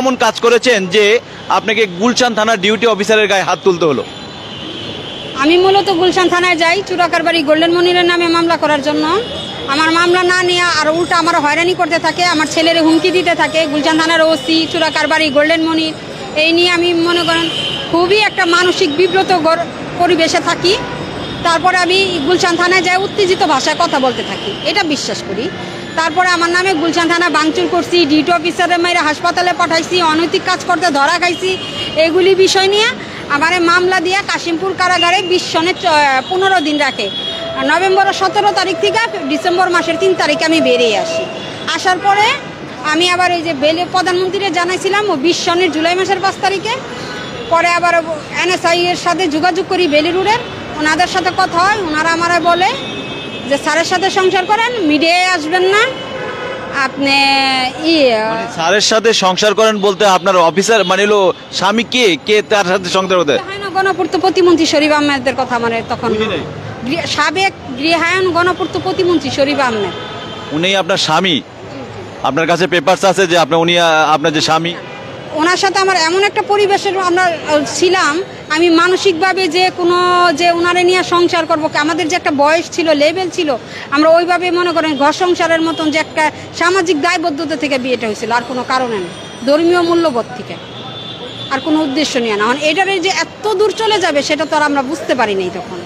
এমন কাজ করেছেন যে আপনাকে গুলশান থানার ডিউটি অফিসারের গায়ে হাত তুলতে হলো? আমি মূলত গুলশান থানায় যাই চুরাকার বাড়ি গোল্ডেন মনিরের নামে মামলা করার জন্য। আমার মামলা না নিয়ে আর উল্টা আমার হয়রানি করতে থাকে, আমার ছেলের হুমকি দিতে থাকে, গুলশান থানার ওসি চুরাকার বাড়ি গোল্ডেন মনির এই নিয়ে আমি মনে করেন খুবই একটা মানসিক বিব্রত পরিবেশে থাকি। তারপরে আমি গুলশান থানায় যাই, উত্তেজিত ভাষায় কথা বলতে থাকি, এটা বিশ্বাস করি। তারপরে আমার নামে গুলশান থানা বাংচুর করছি ডিউটি অফিসারের মাইরে হাসপাতালে পাঠাইছি, অনৈতিক কাজ করতে ধরা খাইছি, এগুলি বিষয় নিয়ে আমার মামলা দিয়ে কাশিমপুর কারাগারে বিশ সনে পনেরো দিন রাখে। নভেম্বরের সতেরো তারিখ থেকে ডিসেম্বর মাসের তিন তারিখে আমি বেরিয়ে আসি। আসার পরে আমি আবার এই যে বেলে প্রধানমন্ত্রীরে জানাইছিলাম, ও বিশ সনের জুলাই মাসের পাঁচ তারিখে। পরে আবার এনএসআই এর সাথে যোগাযোগ করি বেলিরুডের, ওনাদের সাথে কথা হয়, ওনারা আমারে বলে যে স্যারের সাথে সংসার করেন মিডিয়ায় আসবেন না। আপনি ই মানে স্যারের সাথে সংসার করেন বলতে আপনার অফিসার মানে হলো স্বামী কে? কে তার সাথে সংসার করতে? হয় না গণপূর্ত প্রতিমন্ত্রী শরীফ আহমেদের কথা মানে তখন। সাবেক গৃহায়ন গণপূর্ত প্রতিমন্ত্রী শরীফ আহমেদ। উনি আপনার স্বামী। আপনার কাছে পেপারস আছে যে আপনার উনি আপনার যে স্বামী। ওনার সাথে আমার এমন একটা পরিবেশের আমরা ছিলাম আমি মানসিকভাবে যে কোনো যে ওনারে নিয়ে সংসার করব আমাদের যে একটা বয়স ছিল লেভেল ছিল আমরা ওইভাবে মনে করেন ঘর সংসারের মতন যে একটা সামাজিক দায়বদ্ধতা থেকে বিয়েটা হয়েছিল আর কোনো কারণে না ধর্মীয় মূল্যবোধ থেকে আর কোনো উদ্দেশ্য নিয়ে না। এটারে যে এত দূর চলে যাবে সেটা তো আর আমরা বুঝতে পারি নাই তখন।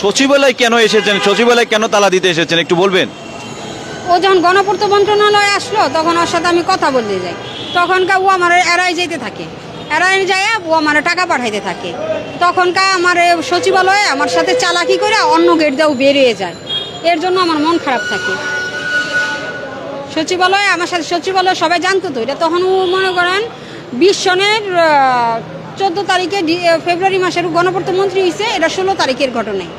সচিবালয় কেন এসেছেন? সচিবালয় কেন তালা দিতে এসেছেন? একটু বলবেন? ও যখন গণপূর্ত মন্ত্রণালয়ে আসলো তখন ওর সাথে আমি কথা বলতে যাই। তখনকার ও আমার এড়াই যেতে থাকে। এড়াই যায় ও আমার টাকা পাঠাইতে থাকে। তখনকার আমার সচিবালয়ে আমার সাথে চালাকি করে অন্য গেট দিয়েও বেরিয়ে যায়। এর জন্য আমার মন খারাপ থাকে। সচিবালয়ে, আমার সাথে সচিবালয় সবাই জানতো তো, এটা তখন ও মনে করেন বিশ সনের চোদ্দ তারিখে ফেব্রুয়ারি মাসের গণপূর্ত মন্ত্রী হয়েছে এটা ষোলো তারিখের ঘটনায়।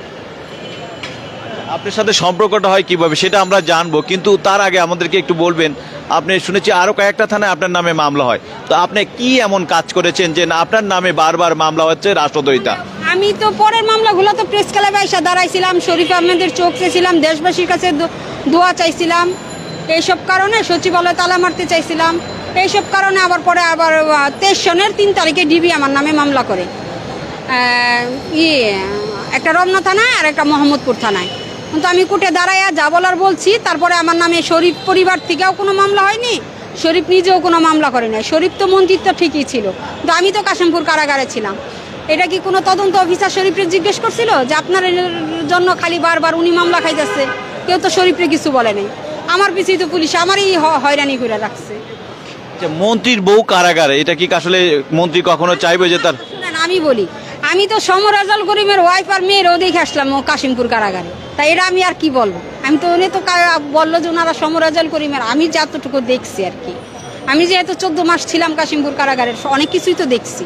আপনার সাথে সম্পর্কটা হয় কীভাবে সেটা আমরা জানব, কিন্তু তার আগে আমাদেরকে একটু বলবেন, আপনি শুনেছি আরও কয়েকটা থানায় আপনার নামে মামলা হয়। তো আপনি কি এমন কাজ করেছেন যে আপনার নামে বারবার মামলা হচ্ছে রাষ্ট্রদ্রোহিতা? আমি তো পরের মামলাগুলো তো প্রেস ক্লাবে এসে দাঁড়াইছিলাম, শরীফ আহমেদের চোখ চেয়েছিলাম, দেশবাসীর কাছে দোয়া চাইছিলাম। এইসব কারণে সচিবালয় তালা মারতে চাইছিলাম। এইসব কারণে আবার পরে আবার তেইশ সনের তিন তারিখে ডিবি আমার নামে মামলা করে। ইয়ে একটা রমনা থানায় আর একটা মোহাম্মদপুর থানায়। কিন্তু আমি কোর্টে দাঁড়াইয়া যা বলার বলছি তারপরে আমার নামে শরীফ পরিবার থেকেও কোনো মামলা হয়নি শরীফ নিজেও কোনো মামলা করে নাই। শরীফ তো মন্ত্রিত্ব ঠিকই ছিল কিন্তু আমি তো কাশিমপুর কারাগারে ছিলাম। এটা কি কোনো তদন্ত অফিসার শরীফকে জিজ্ঞেস করছিল যে আপনার জন্য খালি বারবার উনি মামলা খাইতেছে? কেউ তো শরীফরে কিছু বলে নাই। আমার পিছিয়ে তো পুলিশ আমারই হয়রানি করে রাখছে। যে মন্ত্রীর বউ কারাগারে এটা কি আসলে মন্ত্রী কখনো চাইবে যে তার আমি বলি আমি তো সমরাজাল করিমের ওয়াইফ আর মেয়েরও দেখে আসলাম কাশিমপুর কারাগারে। তাই এটা আমি আর কি বলব? আমি তো, উনি তো বলল যে ওনারা সমরাজাল করিমের, আমি যতটুকু দেখছি আর কি। আমি যেহেতু চোদ্দ মাস ছিলাম কাশিমপুর কারাগারের অনেক কিছুই তো দেখছি।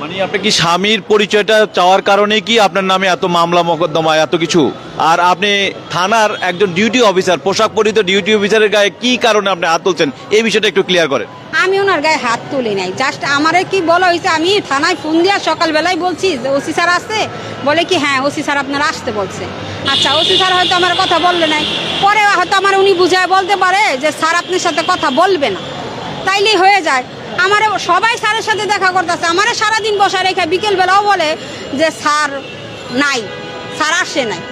মানে আপনি কি স্বামীর পরিচয়টা চাওয়ার কারণে কি আপনার নামে এত মামলা মোকদ্দমা এত কিছু? আর আপনি থানার একজন ডিউটি অফিসার, পোশাক পরিহিত ডিউটি অফিসারের গায়ে কি কারণে আপনি হাত তুলছেন? এই বিষয়টা একটু ক্লিয়ার করেন। আমি ওনার গায়ে হাত তুলি নাই। জাস্ট আমারে কি বলা হয়েছে, আমি থানায় ফোন দিয়া সকালবেলায় বলছি যে ওসি স্যার আসছে। বলে কি হ্যাঁ ওসি স্যার আপনারা আসতে বলছে। আচ্ছা ওসি স্যার হয়তো আমার কথা বললে নাই। পরে হয়তো আমার উনি বুঝায় বলতে পারে যে, স্যার আপনার সাথে কথা বলবে না। তাইলেই হয়ে যায়। আমার সবাই স্যারের সাথে দেখা করতেছে। আমারে সারাদিন বসা রেখে বিকেলবেলাও বলে যে, স্যার নাই, স্যার আসে নাই।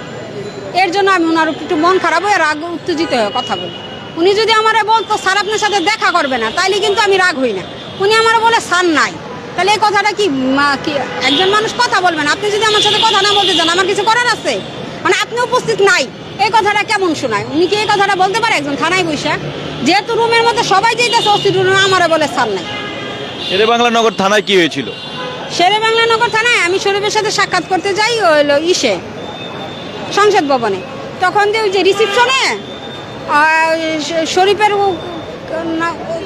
এর জন্য আমি ওনার একটু মন খারাপ হয়ে রাগ, উত্তেজিত হয়ে কথা বলি। উনি যদি আমারে বলতো স্যার আপনার সাথে দেখা করবে না তাইলে কিন্তু আমি রাগ হই না। উনি আমার বলে স্যার নাই। তাহলে এই কথাটা কি একজন মানুষ কথা বলবেন আপনি যদি আমার সাথে কথা না বলতে চান আমার কিছু করার আছে? মানে আপনি উপস্থিত নাই এই কথাটা কেমন শোনায়? উনি কি এই কথাটা বলতে পারে একজন থানায় বসে? যেহেতু রুমের মধ্যে সবাই যেতেছে অস্থির রুমে আমারে বলে স্যার নাই। শেরে বাংলা নগর থানায় কি হয়েছিল? শেরে বাংলা নগর থানায় আমি শরীফের সাথে সাক্ষাৎ করতে যাই হলো ইসে সংসদ ভবনে। তখন যে ওই যে রিসিপশনে শরীফের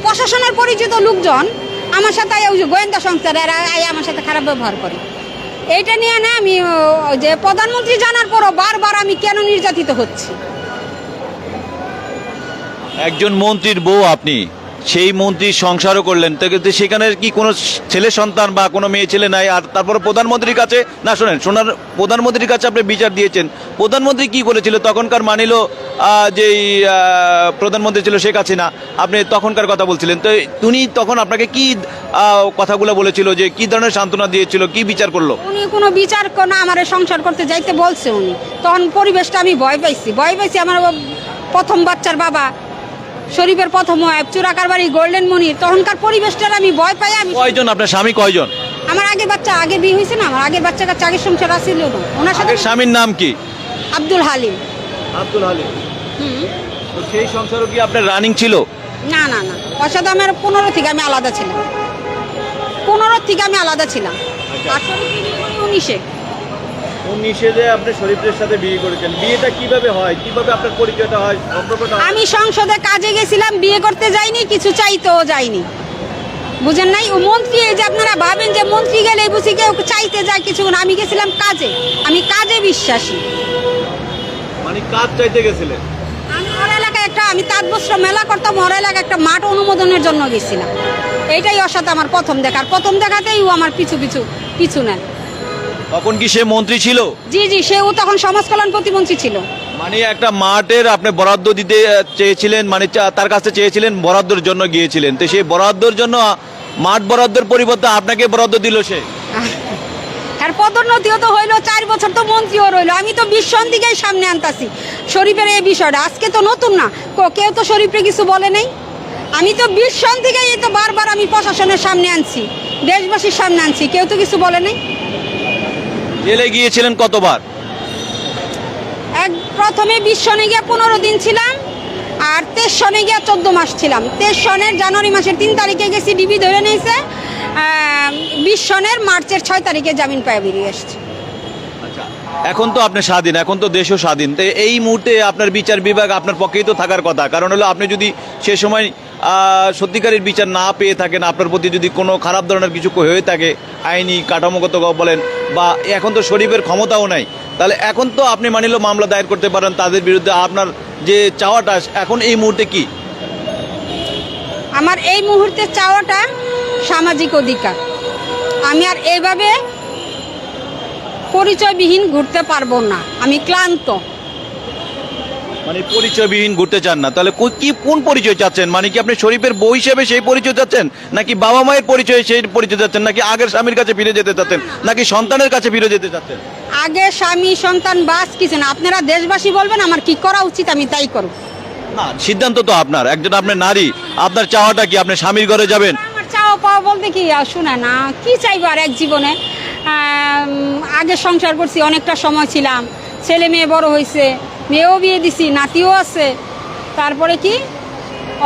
প্রশাসনের পরিচিত লোকজন আমার সাথে ওই গোয়েন্দা সংস্থার এরা আমার সাথে খারাপ ব্যবহার করে। এইটা নিয়ে না আমি যে প্রধানমন্ত্রী জানার পরও বারবার আমি কেন নির্যাতিত হচ্ছি? একজন মন্ত্রীর বউ আপনি? সেই মন্ত্রী সংসারও করলেন। সেখানে কি কোনো ছেলে সন্তান বা কোনো মেয়ে ছেলে নাই? আর তারপরে প্রধানমন্ত্রীর কাছে, না শোনেন সোনার প্রধানমন্ত্রীর কাছে আপনি বিচার দিয়েছেন। প্রধানমন্ত্রী কি বলেছিল? তখনকার মানিল যেই প্রধানমন্ত্রী ছিল শেখ হাসিনা, আপনি তখনকার কথা বলছিলেন। তো উনি তখন আপনাকে কি কথাগুলো বলেছিল? যে কি ধরনের সান্ত্বনা দিয়েছিল? কি বিচার করল? উনি কোনো বিচার না, আমার সংসার করতে যাইতে বলছে উনি। তখন পরিবেশটা আমি ভয় পাইছি। ভয় পাইছি আমার প্রথম বাচ্চার বাবা। শরীফের প্রথম ওয়াইফ চুরাকার বাড়ি গোল্ডেন মনির তখনকার পরিবেশটার আমি ভয় পাই আমি কয়জন আপনার স্বামী কয়জন? আমার আগে বাচ্চা আগে বিয়ে হয়েছে না? আমার আগের বাচ্চা কাচ্চা আগের সংসার আসছিল না। ওনার সাথে আগের স্বামীর নাম কি? আব্দুল হালিম। আব্দুল হালিম। হুম। তো সেই সংসারও কি আপনার রানিং ছিল? না না না। ওর সাথে আমার পনেরো থেকে আমি আলাদা ছিলাম। পনেরো থেকে আমি আলাদা ছিলাম। আর করি উনিশে। উনিশে যে আপনি শরীফের সাথে বিয়ে করেছেন। বিয়েটা কীভাবে হয়? কীভাবে আপনার পরিচয়টা হয়? সম্পর্কটা আমি সংসদে কাজে গেছিলাম বিয়ে করতে যাইনি কিছু চাইতেও যাইনি। বুঝেন নাই? ও মন্ত্রী এই যে আপনারা ভাবেন যে মন্ত্রী গেলে বুঝি কেউ চাইতে যায় কিছু না। আমি গেছিলাম কাজে। আমি কাজে বিশ্বাসী। মানে কাজ চাইতে গেছিলেন? আমি ওর এলাকায় একটা আমি তাঁত বস্ত্র মেলা করতাম ওর এলাকায় একটা মাঠ অনুমোদনের জন্য গেছিলাম। এইটাই ওর সাথে আমার প্রথম দেখার প্রথম দেখাতেই ও আমার পিছু পিছু পিছু নেন। তখন কি সে মন্ত্রী ছিল? জি জি সেও তখন সমাজ কল্যাণ প্রতিমন্ত্রী ছিল। মানে একটা মাঠের আপনি বরাদ্দ দিতে চেয়েছিলেন মানে তার কাছে চেয়েছিলেন বরাদ্দর জন্য গিয়েছিলেন। তো সেই বরাদ্দর জন্য মাঠ বরাদ্দর পরিবর্তে আপনাকে বরাদ্দ দিল সে? আর পদোন্নতিও তো হইল চার বছর তো মন্ত্রীও রইল। আমি তো বিশ্বন দিকেই সামনে আনতাছি শরীফের এই বিষয়টা। আজকে তো নতুন না। কেউ তো শরীফে কিছু বলে নেই। আমি তো বিশ্বন দিকেই তো বারবার আমি প্রশাসনের সামনে আনছি দেশবাসীর সামনে আনছি কেউ তো কিছু বলে নেই। জেলে গিয়েছিলেন কতবার? এক প্রথমে বিশ সনে গিয়ে পনেরো দিন ছিলাম আর তেইশ সনে গিয়ে চোদ্দ মাস ছিলাম। তেইশ সনের জানুয়ারি মাসের তিন তারিখে গেছি ডিবি ধরে নিয়েছে বিশ সনের মার্চের ছয় তারিখে জামিন পায়ে বেরিয়ে এসছে আচ্ছা এখন তো আপনি স্বাধীন এখন তো দেশও স্বাধীন। তো এই মুহূর্তে আপনার বিচার বিভাগ আপনার পক্ষেই তো থাকার কথা। কারণ হলো আপনি যদি সে সময় সত্যিকারের বিচার না পেয়ে থাকেন আপনার প্রতি যদি কোনো খারাপ ধরনের কিছু হয়ে থাকে আইনি কাঠামোগত বলেন বা এখন তো শরীফের ক্ষমতাও নাই। তাহলে এখন তো আপনি মানিল মামলা দায়ের করতে পারেন, তাদের বিরুদ্ধে আপনার যে চাওয়াটা, এখন এই মুহূর্তে কি? আমার এই মুহূর্তে চাওয়াটা সামাজিক অধিকার। আমি আর এইভাবে পরিচয়বিহীন ঘুরতে পারব না। আমি ক্লান্ত। মানে পরিচয়বিহীন ঘুরতে চান না। তাহলে কো- কি কোন পরিচয় চাচ্ছেন? মানে কি আপনি শরীফের বউ হিসেবে সেই পরিচয় চাচ্ছেন? নাকি বাবা মায়ের পরিচয় সেই পরিচয় চাচ্ছেন? নাকি আগের স্বামীর কাছে ফিরে যেতে চাচ্ছেন? নাকি সন্তানের কাছে ফিরে যেতে চাচ্ছেন? আগে স্বামী সন্তান বাস কিছু না। আপনারা দেশবাসী বলবেন আমার কি করা উচিত আমি তাই করব। না সিদ্ধান্ত তো আপনার। একজন আপনার নারী আপনার চাওয়াটা কি? আপনি স্বামীর ঘরে যাবেন? আমার চাওয়া পাওয়া বলতে কি শুনে না কি চাইব আর এক জীবনে? আগে সংসার করছি অনেকটা সময় ছিলাম। ছেলে মেয়ে বড় হয়েছে মেয়েও বিয়ে দিছি, নাতিও আছে। তারপরে কি?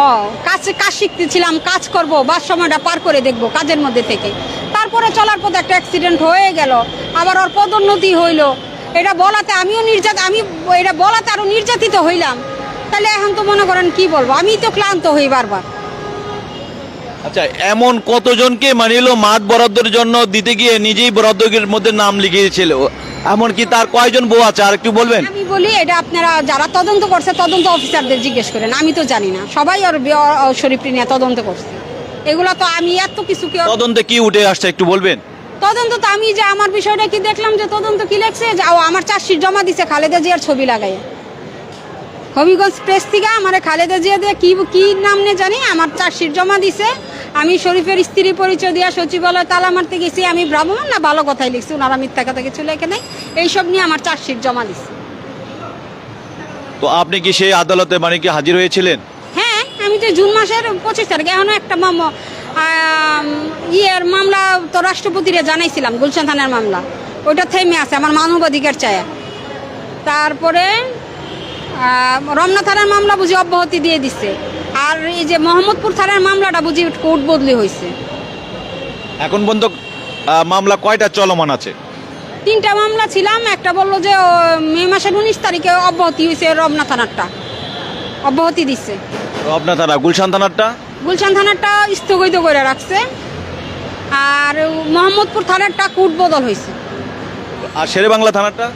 ও, কাজ কাজ শিখতেছিলাম, কাজ করব বা সময়টা পার করে দেখব কাজের মধ্যে থেকে। তারপরে চলার পথে একটা অ্যাক্সিডেন্ট হয়ে গেল, আবার ওর পদোন্নতি হইল। এটা বলাতে আমিও নির্যাত, আমি, এটা বলাতে আরও নির্যাতিত হইলাম। তাহলে এখন তো মনে করেন কি বলব আমি তো ক্লান্ত হই বারবার। আচ্ছা এমন কতজনকে মানিল মাঠ বরাদ্দের জন্য দিতে গিয়ে নিজেই বরাদ্দের মধ্যে নাম লিখিয়েছিল? এমনকি তার কয়জন বউ আছে আর একটু বলবেন? আমি বলি এটা আপনারা যারা তদন্ত করছে তদন্ত অফিসারদের জিজ্ঞেস করেন। আমি তো জানি না। সবাই ওর ওর শরীফটি নিয়ে তদন্ত করছে। এগুলো তো আমি এত কিছু কি তদন্তে কি উঠে আসছে একটু বলবেন? তদন্ত তো আমি যে আমার বিষয়টা কি দেখলাম যে তদন্ত কি লেখছে? যে আমার চার্জশিট জমা দিছে খালেদা জিয়ার ছবি লাগাই হবিগঞ্জ প্রেস থেকে আমার খালেদা জিয়া দিয়ে কি কি নাম নে জানি? আমার চার্জশিট জমা দিছে। আমি শরীফের স্ত্রী পরিচয় দিয়া সচিবালয় তালা মারতে গেছি আমি ভ্রাম্যমান না? ভালো কথাই লিখছি। ওনারা মিথ্যা কথা কিছু লেখে নাই। এইসব নিয়ে আমার চার্জশিট জমা দিছে। তো আপনি কি সেই আদালতে মানে কি হাজির হয়েছিলেন? হ্যাঁ আমি তো জুন মাসের পঁচিশ তারিখ। এখনও একটা মামলা ইয়ের মামলা তো রাষ্ট্রপতিরে জানাইছিলাম গুলশান থানার মামলা। ওইটা থেমে আছে আমার মানবাধিকার চায়া তারপরে রমনা থানার মামলা বুঝি অব্যাহতি দিয়ে দিচ্ছে আর এই যে মোহাম্মদপুর থানার মামলাটা বুঝি কোর্ট বদলি হয়েছে। এখন পর্যন্ত মামলা কয়টা চলমান আছে? তিনটা মামলা ছিলাম একটা বলল যে মে মাসের উনিশ তারিখে অব্যাহতি হয়েছে রমনা থানারটা। অব্যাহতি দিচ্ছে আপনার থানা গুলশান থানারটা? গুলশান থানারটা স্থগিত করে রাখছে। আর মোহাম্মদপুর থানারটা কুট বদল হয়েছে। আর শেরে বাংলা থানারটা?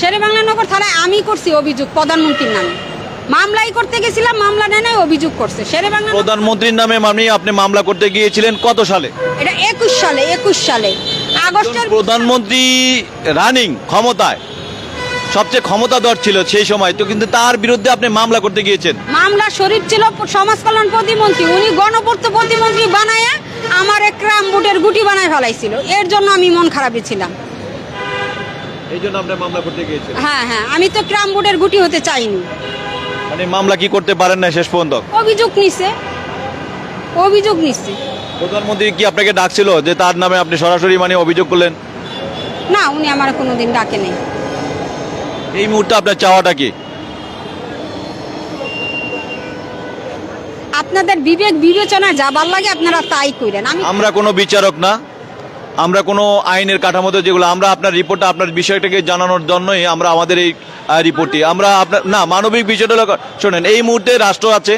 শেরে বাংলা নগর থানায় আমি করছি অভিযোগ প্রধানমন্ত্রীর নামে। মামলাই করতে গেছিলাম মামলা নেয় নাই অভিযোগ করছে। শেরে বাংলা প্রধানমন্ত্রীর নামে আমি আপনি মামলা করতে গিয়েছিলেন কত সালে? এটা একুশ সালে একুশ সালে। আগস্টের প্রধানমন্ত্রী রানিং ক্ষমতায় সবচেয়ে ক্ষমতাধর ছিল সেই সময় তো কিন্তু তার বিরুদ্ধে আপনি মামলা করতে গিয়েছেন। মামলা শরীফ ছিল সমাজ কল্যাণ প্রতিমন্ত্রী উনি গণপূর্ত প্রতিমন্ত্রী বানায় আমার এক ক্রাম বুটের গুটি বানায় ফেলাইছিল। এর জন্য আমি মন খারাপে ছিলাম। এই জন্য আপনি মামলা করতে গিয়েছিলেন। হ্যাঁ হ্যাঁ আমি তো ক্রাম বুটের গুটি হতে চাইনি। মানে মামলা কি করতে পারেন না শেষ পর্যন্ত? অভিযোগ নিছে। অভিযোগ নিচ্ছে প্রধানমন্ত্রী কি আপনাকে ডাকছিল যে তার নামে আপনি সরাসরি মানে অভিযোগ করলেন? না উনি আমার কোনোদিন ডাকে নেই। এই মুহূর্তে আপনার চাওয়াটা কি? আপনাদের বিবেক বিবেচনায় যাবার লাগে আপনারা তাই করেন আমি আমরা কোনো বিচারক না। আমরা কোনো আইনের কাঠামোতে যেগুলো আমরা আপনার রিপোর্টটা আপনার বিষয়টাকে জানানোর জন্যই আমরা আমাদের এই রিপোর্টটি আমরা আপনার না মানবিক বিষয়টা শোনেন এই মুহূর্তে রাষ্ট্র আছে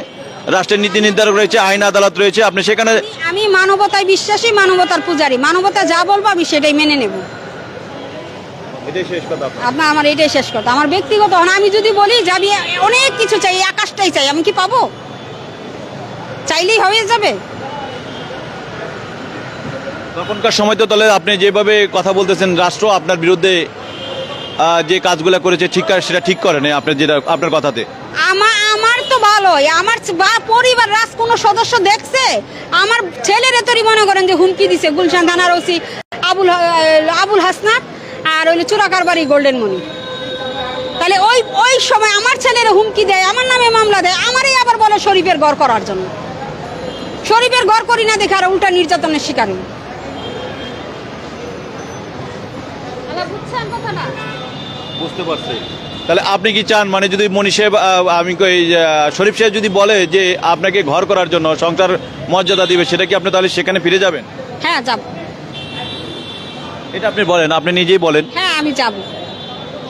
রাষ্ট্রের নীতি নির্ধারক রয়েছে আইন আদালত রয়েছে আপনি সেখানে আমি মানবতায় বিশ্বাসী মানবতার পূজারী। মানবতা যা বলব আমি সেটাই মেনে নেব। আপনার আমার এটাই শেষ কথা। আমার ব্যক্তিগত আমি যদি বলি যে আমি অনেক কিছু চাই আকাশটাই চাই আমি কি পাবো? চাইলেই হয়ে যাবে? তখনকার সময় তো তাহলে আপনি যেভাবে কথা বলতেছেন, রাষ্ট্র আপনার বিরুদ্ধে যে কাজগুলো করেছে ঠিক কাজ সেটা ঠিক করে নাই আপনার যেটা, আপনার কথাতে। আমার আমার তো ভালোই আমার কোনো সদস্য দেখছে? আমার মনে করেন যে হুমকি দিছে ওসি আবুল আবুল আর ওই গোল্ডেন মনি। তাহলে ওই ওই সময় আমার ছেলের হুমকি দেয়, আমার নামে মামলা দেয়, আমারই আবার বলে শরীফের ঘর করার জন্য। শরীফের ঘর করি না দেখে আর উল্টা নির্যাতনের শিকার হই। বুঝছেন কথাটা বুঝতে পারছি। তাহলে আপনি কি চান মানে যদি মনি সাহেব আমি কই শরীফ সাহেব যদি বলে যে আপনাকে ঘর করার জন্য সংসার মর্যাদা দিবে সেটা কি আপনি তাহলে সেখানে ফিরে যাবেন? হ্যাঁ যাব। এটা আপনি বলেন আপনি নিজেই বলেন। হ্যাঁ আমি যাব।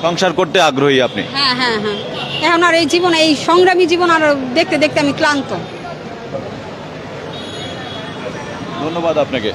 সংসার করতে আগ্রহী আপনি। হ্যাঁ হ্যাঁ হ্যাঁ। এখন আর এই জীবন এই সংগ্রামী জীবন আর দেখতে দেখতে আমি ক্লান্ত। ধন্যবাদ আপনাকে।